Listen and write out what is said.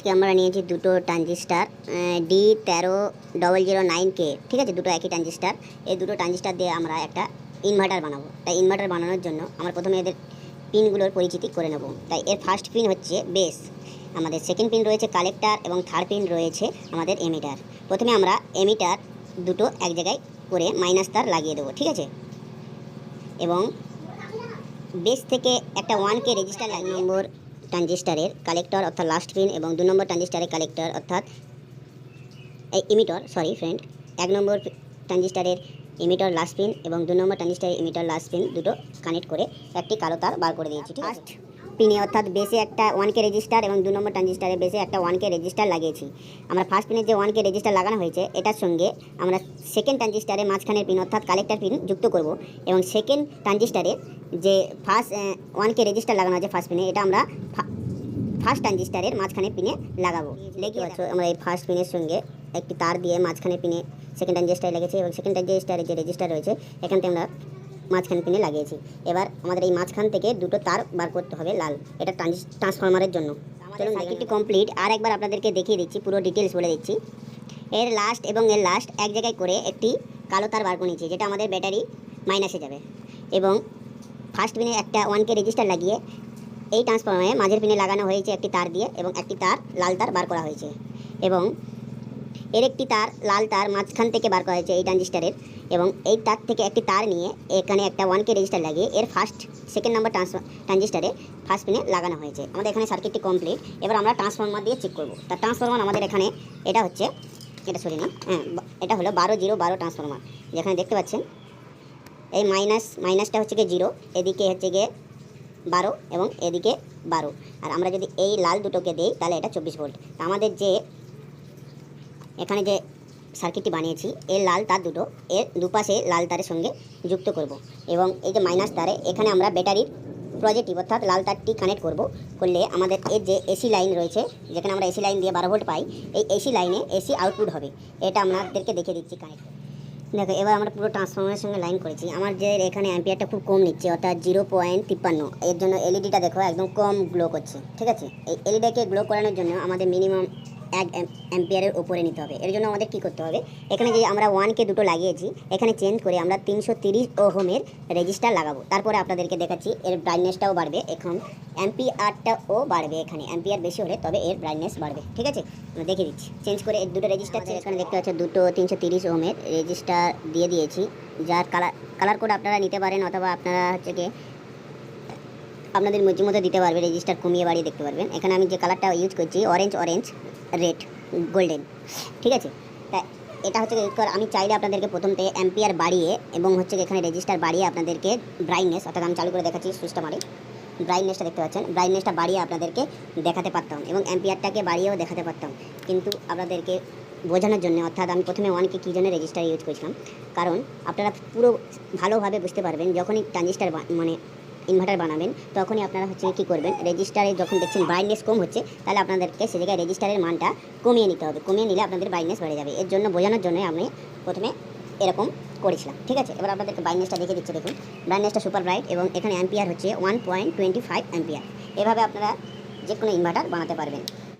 আজকে আমরা নিয়েছি দুটো ট্রানজিস্টার ডি তেরো ডবল জিরো নাইন কে ঠিক আছে? দুটো একই ট্রানজিস্টার। এই দুটো ট্রানজিস্টার দিয়ে আমরা একটা ইনভার্টার বানাবো। তাই ইনভার্টার বানানোর জন্য আমরা প্রথমে এদের পিনগুলোর পরিচিতি করে নেব। তাই এর ফার্স্ট পিন হচ্ছে বেস আমাদের সেকেন্ড পিন রয়েছে কালেক্টার এবং থার্ড পিন রয়েছে আমাদের এমিটার প্রথমে আমরা এমিটার দুটো এক জায়গায় করে মাইনাস তার লাগিয়ে দেবো, ঠিক আছে? এবং বেস থেকে একটা ওয়ান কে রেজিস্টার এক নম্বর ট্রানজিস্টারের কালেক্টর, অর্থাৎ লাস্ট পিন এবং দু নম্বর ট্রানজিস্টারের কালেক্টর, অর্থাৎ এই ইমিটর সরি ফ্রেন্ড এক নম্বর ট্রানজিস্টারের ইমিটর লাস্ট পিন এবং দু নম্বর ট্রানজিস্টারের ইমিটর লাস্ট পিন দুটো কানেক্ট করে একটি কালো তার বার করে দিয়েছি, ঠিক আছে? পিনে অর্থাৎ বেসে একটা ওয়ান কে রেজিস্টার এবং দু নম্বর ট্রানজিস্টারের বেসে একটা ওয়ান কে রেজিস্টার লাগিয়েছি। আমরা ফার্স্ট পিনে যে ওয়ান কে রেজিস্টার লাগানো হয়েছে, এটার সঙ্গে আমরা সেকেন্ড ট্রানজিস্টারের মাঝখানের পিন অর্থাৎ কালেক্টর পিন যুক্ত করব এবং সেকেন্ড ট্রানজিস্টারের যে ফার্স্ট ওয়ান কে রেজিস্টার লাগানো আছে ফার্স্ট পিনে এটা আমরা ফার্স্ট ট্রানজিস্টারের মাঝখানে পিনে লাগাবো। লেগে আছো, আমরা এই ফার্স্ট পিনের সঙ্গে একটি তার দিয়ে মাঝখানে পিনে সেকেন্ড ট্রানজিস্টারে লেগেছে এবং সেকেন্ড ট্রানজিস্টারের যে রেজিস্টার রয়েছে, এখান থেকে আমরা মাঝখানে পিনে লাগিয়েছি। এবার আমাদের এই মাঝখান থেকে দুটো তার বার করতে হবে লাল। এটা ট্রান্সফরমারের জন্য। চলুন সার্কিটটি কমপ্লিট। আর একবার আপনাদেরকে দেখিয়ে দিচ্ছি পুরো ডিটেলস বলে দিচ্ছি। এর লাস্ট এবং এর লাস্ট এক জায়গায় করে একটি কালো তার বার করে নিয়েছি যেটা আমাদের ব্যাটারি মাইনাসে যাবে। এবং ফার্স্ট পিনে একটা ওয়ান কে রেজিস্টার লাগিয়ে এই ট্রান্সফরমারে মাঝের পিনে লাগানো হয়েছে একটি তার দিয়ে এবং একটি তার লাল তার বার করা হয়েছে। এবং এর একটি তার, লাল তার মাঝখান থেকে বার করা হয়েছে এই ট্রানজিস্টারের এবং এই তার থেকে একটি তার নিয়ে এখানে একটা ওয়ান কে রেজিস্টার লাগিয়ে এর ফার্স্ট সেকেন্ড নাম্বার ট্রানজিস্টারে ফার্স্ট পিনে লাগানো হয়েছে। আমাদের এখানে সার্কিটটি কমপ্লিট এবার আমরা ট্রান্সফর্মার দিয়ে চেক করব। তার ট্রান্সফর্মার আমাদের এখানে, এটা হচ্ছে, এটা সরিনি হ্যাঁ এটা হলো বারো জিরো বারো ট্রান্সফর্মার যেখানে দেখতে পাচ্ছেন, এই মাইনাস মাইনাসটা হচ্ছে গিয়ে জিরো, এদিকে হচ্ছে গিয়ে বারো এবং এদিকে বারো। আর আমরা যদি এই লাল দুটোকে দিই, তাহলে এটা চব্বিশ ভোল্ট আমাদের যে এখানে যে সার্কিটটি বানিয়েছি, এর লাল তার দুটো, এর দুপাশে লাল তারের সঙ্গে যুক্ত করব এবং এই যে মাইনাস তারে, এখানে আমরা ব্যাটারির পজিটিভ অর্থাৎ লাল তারটি কানেক্ট করব করলে আমাদের এর যে এসি লাইন রয়েছে, যেখানে আমরা এসি লাইন দিয়ে বারো ভোল্ট পাই, এই এসি লাইনে এসি আউটপুট হবে। এটা আপনাদেরকে দেখে দিচ্ছি কানেক্ট দেখো, এবার আমরা পুরো ট্রান্সফরমারের সঙ্গে লাইন করেছি। আমার যে এখানে অ্যাম্পিয়ারটা খুব কম নিচ্ছে, অর্থাৎ জিরো পয়েন্ট তিপ্পান্ন। এর জন্য এলইডিটা দেখো একদম কম গ্লো করছে, ঠিক আছে? এই এলইডিকে গ্লো করানোর জন্য আমাদের মিনিমাম এক অ্যাম্পিয়ারের উপরে নিতে হবে। এর জন্য আমাদের কী করতে হবে? এখানে যে আমরা ওয়ানকে দুটো লাগিয়েছি এখানে চেঞ্জ করে আমরা তিনশো তিরিশ ওহমের রেজিস্টার লাগাবো। তারপরে আপনাদেরকে দেখাচ্ছি এর ব্রাইটনেসটাও বাড়বে। এখন অ্যাম্পিয়ারটাও বাড়বে এখানে। অ্যাম্পিয়ার বেশি হলে তবে এর ব্রাইটনেস বাড়বে। ঠিক আছে? দেখে দিচ্ছি। চেঞ্জ করে এর দুটো রেজিস্টার এখানে দেখতে পাচ্ছেন দুটো তিনশো তিরিশ ওহমের রেজিস্টার দিয়ে দিয়েছি। যার কালার কালার কোড আপনারা নিতে পারেন অথবা আপনারা হচ্ছে গিয়ে আপনাদের মর্জি মতো দিতে পারবে রেজিস্টার কমিয়ে বাড়িয়ে দেখতে পারবেন। এখানে আমি যে কালারটা ইউজ করছি অরেঞ্জ অরেঞ্জ রেড গোল্ডেন ঠিক আছে? তা এটা হচ্ছে আমি চাইলে আপনাদেরকে প্রথম থেকে অ্যাম্পিয়ার বাড়িয়ে এবং হচ্ছে এখানে রেজিস্টার বাড়িয়ে আপনাদেরকে ব্রাইটনেস অর্থাৎ আমি চালু করে দেখাচ্ছি সুইচটা মারি। ব্রাইটনেসটা দেখতে পাচ্ছেন ব্রাইটনেসটা বাড়িয়ে আপনাদেরকে দেখাতে পারতাম এবং অ্যাম্পিয়ারটাকে বাড়িয়েও দেখাতে পারতাম। কিন্তু আপনাদেরকে বোঝানোর জন্য, অর্থাৎ আমি প্রথমে ওয়ানকে কী জন্য রেজিস্টার ইউজ করেছিলাম? কারণ আপনারা পুরো ভালোভাবে বুঝতে পারবেন, যখনই ট্রানজিস্টার মানে ইনভার্টার বানাবেন, তখনই আপনারা হচ্ছে কী করবেন রেজিস্টারে যখন দেখছেন ব্রাইটনেস কম হচ্ছে, তাহলে আপনাদেরকে সে জায়গায় রেজিস্টারের মানটা কমিয়ে নিতে হবে। কমিয়ে নিলে আপনাদের ব্রাইটনেস বেড়ে যাবে। এর জন্য বোঝানোর জন্য আমি প্রথমে এরকম করেছিলাম, ঠিক আছে? এবার আপনাদেরকে ব্রাইটনেসটা দেখে দিচ্ছি, দেখুন। ব্রাইটনেসটা সুপার ব্রাইট এবং এখানে অ্যাম্পিয়ার হচ্ছে one point twenty five ampere এভাবে আপনারা যে কোনো ইনভার্টার বানাতে পারবেন।